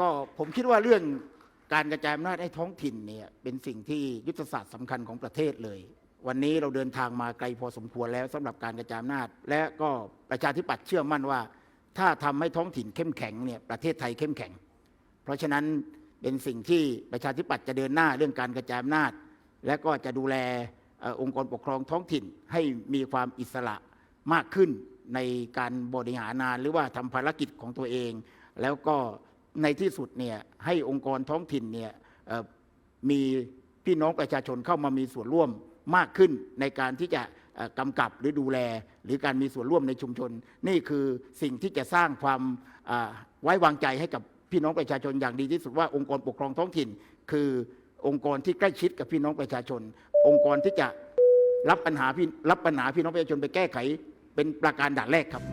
ก็ผมคิดว่าเรื่องการกระจายอำนาจให้ท้องถิ่นเนี่ยเป็นสิ่งที่ยุทธศาสตร์สำคัญของประเทศเลย วันนี้เราเดินทางมาไกลพอสมควรแล้วสำหรับการกระจายอำนาจ และก็ประชาธิปัตย์เชื่อมั่นว่า ถ้าทำให้ท้องถิ่นเข้มแข็งเนี่ยประเทศไทยเข้มแข็ง เพราะฉะนั้นเป็นสิ่งที่ประชาธิปัตย์จะเดินหน้าเรื่องการกระจายอำนาจ และก็จะดูแลอองค์กรปกครองท้องถิ่นให้มีความอิสระมากขึ้นในการบริหารงานหรือว่าทำภารกิจของตัวเอง แล้วก็ ในที่สุดเนี่ยให้องค์กรท้องถิ่นเนี่ยมีพี่น้องประชาชนเข้ามามีส่วนร่วมมากขึ้นในการที่จะกำกับหรือดูแล หรือการมีส่วนร่วมในชุมชน นี่คือสิ่งที่จะสร้างความไว้วางใจให้กับพี่น้องประชาชนอย่างดีที่สุดว่าองค์กรปกครองท้องถิ่น คือองค์กรที่ใกล้ชิดกับพี่น้องประชาชน องค์กรที่จะรับปัญหาพี่รับปัญหาพี่น้องประชาชนไปแก้ไขเป็นประการด่านแรกครับ